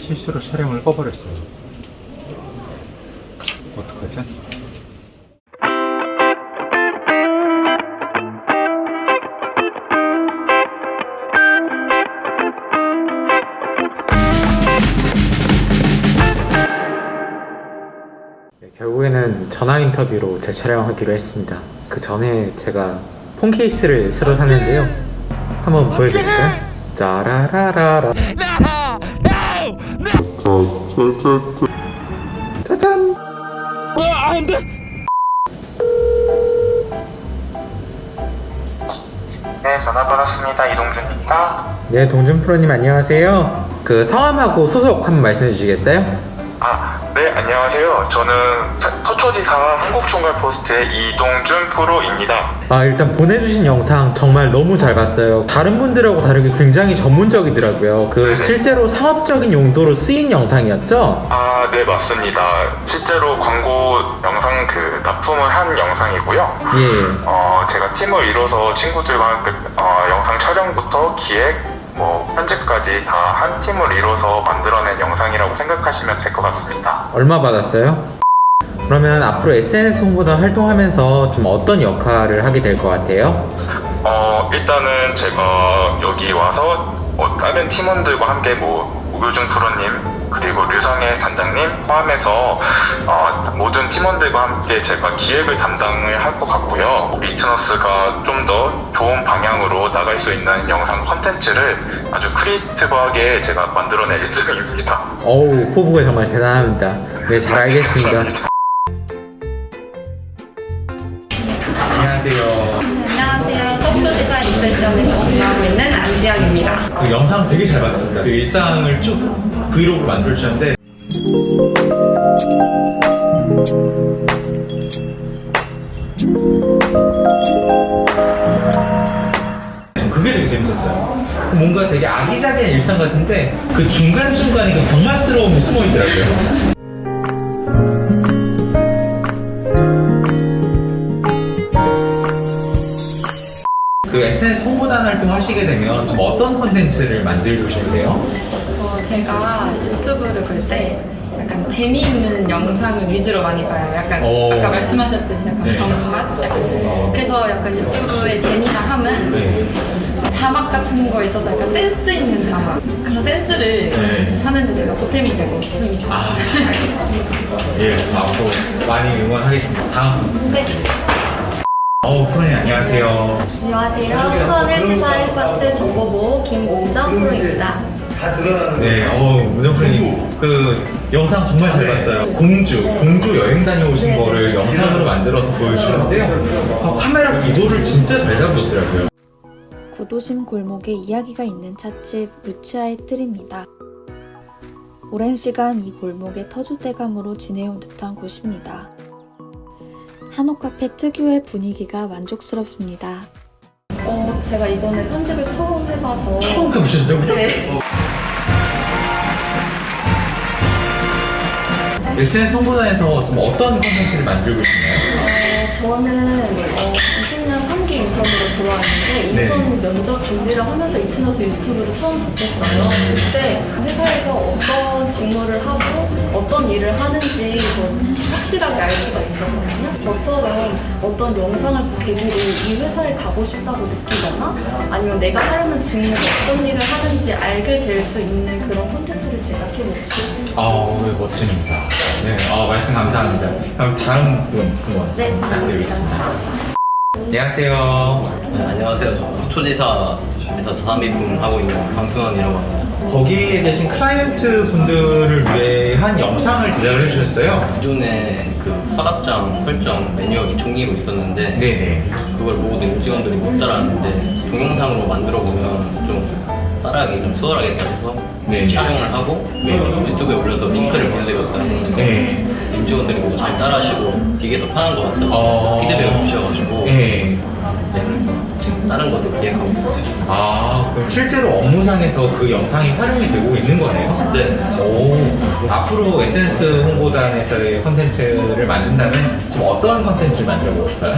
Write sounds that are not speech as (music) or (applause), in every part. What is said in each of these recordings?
실수로 촬영을 꺼버렸어요. 어떡하지? 네, 결국에는 전화 인터뷰로 재촬영하기로 했습니다. 그 전에 제가 폰 케이스를 새로 샀는데요. 한번 보여드릴까요? 짜라라라라. 짜잔. 네, 전화 받았습니다. 이동준입니다. 네, 동준 프로님 안녕하세요. 그 성함하고 소속 한번 말씀해 주시겠어요? 아, 네, 안녕하세요. 저는 사- 서초지사 한국총괄포스트의 이동준 프로입니다. 아, 일단 보내주신 영상 정말 너무 잘 봤어요. 다른 분들하고 다르게 굉장히 전문적이더라고요. 그 실제로 상업적인 용도로 쓰인 영상이었죠? 아, 네, 맞습니다. 실제로 광고 영상 그 납품을 한 영상이고요. 예. 어, 제가 팀을 이뤄서 친구들과 함께 어, 영상 촬영부터 기획, 뭐 편집까지 다 한 팀을 이뤄서 만들어낸 영상이라고 생각하시면 될 것 같습니다. 얼마 받았어요? 그러면 앞으로 SNS 홍보단 활동하면서 좀 어떤 역할을 하게 될 것 같아요? 어, 일단은 제가 여기 와서 어, 다른 팀원들과 함께 뭐 오교중 프로님 그리고 류상의 단장님 포함해서 어, 모든 팀원들과 함께 제가 기획을 담당을 할 것 같고요. 리트너스가 좀 더 좋은 방향으로 나갈 수 있는 영상 컨텐츠를 아주 크리에이티브하게 제가 만들어낼 예정입니다. 어우, 포부가 정말 대단합니다. 네, 잘 알겠습니다. 그 영상 되게 잘 봤습니다. 그 일상을 쭉 브이로그로 만들어주셨는데 전 그게 되게 재밌었어요. 뭔가 되게 아기자기한 일상 같은데 그 중간중간에 그 경마스러움이 숨어 있더라고요. 그 SNS 홍보단 활동 하시게 되면 좀 어떤 컨텐츠를 만들고 싶으세요? 어, 제가 유튜브를 볼 때 약간 재미있는 영상을 위주로 많이 봐요. 약간 오. 아까 말씀하셨듯이 약간 네. 경맛? 약간 그래서 약간 유튜브의 재미나 함은 네. 자막 같은 거에 있어서 약간 센스 있는 자막 그런 센스를 네. 하는데 제가 보탬이 되고 싶습니다. 아, 알겠습니다. 예, 앞으로 많이 응원하겠습니다. 다음. 네. 어우, 프로님 안녕하세요. 안녕하세요. 수원 174 1파트 정보부 김은정 프로입니다. 네, 어우, 문정 프로님. 그 영상 정말 잘 봤어요. 공주, 공주 여행 다녀오신 거를 영상으로 만들어서 보여주셨는데요. 아, 카메라 구도를 진짜 잘 잡으시더라고요. 구도심 골목에 이야기가 있는 찻집 루치아의 틀입니다. 오랜 시간 이 골목의 터줏대감으로 지내온 듯한 곳입니다. 한옥 카페 특유의 분위기가 만족스럽습니다. 어, 제가 이번에 편집을 처음 해봐서 처음 해보셨다고요? 네. SNS 홍보단에서 좀 어떤 컨텐츠를 만들고 있나요? 어, 저는 어, 20년 3기 인턴으로 들어왔는데 네. 인턴 면접 준비를 하면서 이트너스 유튜브를 처음 접했어요. 그때 회사에서 어떤 직무를 하고 어떤 일을 하는지 좀 확실하게 알 수가 있었거든요. 저처럼 어떤 영상을 계기로 이 회사에 가고 싶다고 느끼거나 아니면 내가 하려는 직무가 어떤 일을 하는지 알게 될 수 있는 그런 콘텐츠를 제작해 보고 싶어요. 아, 네, 멋집니다. 네, 아, 말씀 감사합니다. 그럼 다음 분 한번 네, 부탁드리겠습니다. 안녕하세요. 네, 안녕하세요. 초지사에서 자산비품 하고 있는 강승원이라고 합니다. 거기에 계신 클라이언트 분들을 위한 영상을 제작을 해주셨어요. 기존에 그 서랍장 설정 매뉴얼이 종이로 있었는데 네네. 그걸 모든 직원들이 못 따라하는데 동영상으로 만들어 보면 좀 따라하기 좀 수월하게 돼서 네. 촬영을 하고 네. 유튜브에 올려서 링크를 보내드렸더니 네. 임직원들이 모두 잘 따라하시고 이게 더 편한 것 같다고 어. 피드백을. 이제 다른 것도 기획하고 있습니다. 아, 그럼 실제로 업무상에서 그 영상이 활용이 되고 있는 거네요? 네. 오. 앞으로 SNS 홍보단에서의 컨텐츠를 만든다면 좀 어떤 컨텐츠를 만들어 싶어요?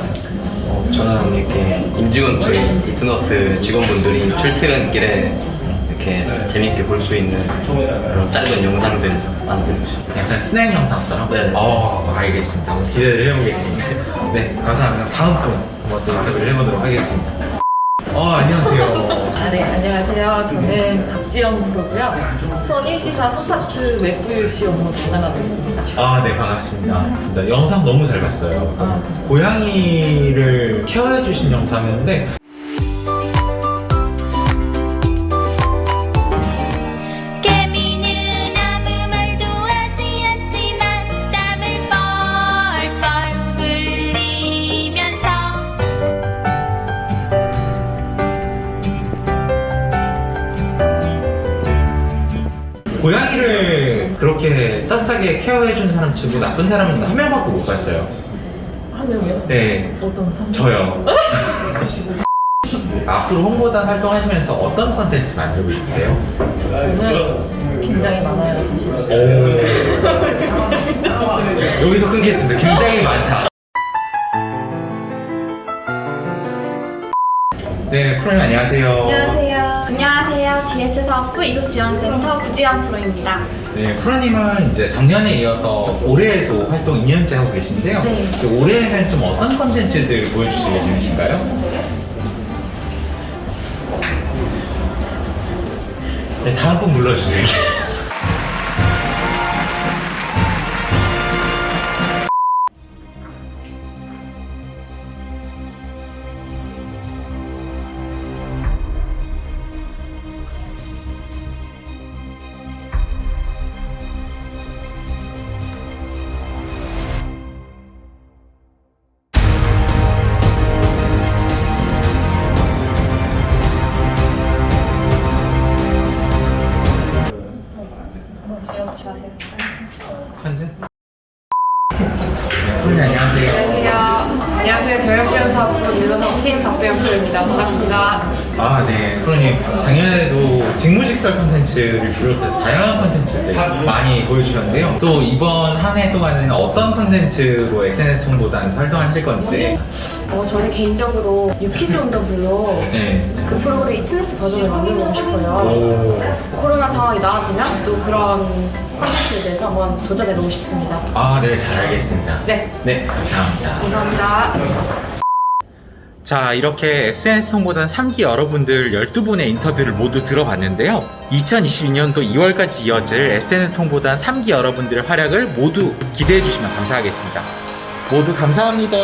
어, 저는 이렇게 임직원 저희 디트너스 직원분들이 출퇴근길에 이렇게 재밌게 볼 수 있는 그런 짧은 영상들 만들고 싶어요. 약간 스낵 영상처럼? 네. 어, 알겠습니다. 한번 기대를 해보겠습니다. (laughs) 네, 감사합니다. 다음 분 한번 또 인터뷰를 해보도록 하겠습니다. 어, 안녕하세요. 아, 네, 안녕하세요. 저는 박지영 프로고요. 수원 1지사 3파트 외부 유시 업무 담당하고 있습니다. 아, 네, 반갑습니다. 네, 영상 너무 잘 봤어요. 아, 고양이를 케어해 주신 영상인데, 개미 그렇게 따뜻하게 케어해주는 사람 치고 나쁜 사람은 한 명밖에 못 봤어요. 하늘이요? 네, 어떤 한 저요. (laughs) 앞으로 홍보단 활동하시면서 어떤 컨텐츠 만들고 싶으세요? 저는 굉장히 많아요, 사실. 오. 여기서 끊겠습니다. 굉장히 많다. 네, 프로님 안녕하세요. 안녕하세요. 안녕하세요. DS 사업부 이속지원센터 구지연 프로입니다. 네, 프로님은 이제 작년에 이어서 올해에도 활동 2년째 하고 계신데요. 네. 이제 올해는 좀 어떤 컨텐츠들 보여주실 예정이신가요? 네, 다음 분 불러주세요. 아, 네. 프로님, 작년에도 직무직설 콘텐츠를 비롯해서 다양한 콘텐츠들 많이 보여주셨는데요. 또 이번 한 해 동안은 어떤 콘텐츠로 SNS 홍보단 활동하실 건지. 어, 저는 개인적으로 유퀴즈 운동들로 네. 그 프로그램 이트네스 버전을 만들어보고 싶어요. 오. 코로나 상황이 나아지면 또 그런 콘텐츠에 대해서 한번 도전해보고 싶습니다. 아, 네. 잘 알겠습니다. 네. 네, 감사합니다. 감사합니다. 자, 이렇게 SNS 홍보단 3기 여러분들 12분의 인터뷰를 모두 들어봤는데요. 2022년도 2월까지 이어질 SNS 홍보단 3기 여러분들의 활약을 모두 기대해 주시면 감사하겠습니다. 모두 감사합니다.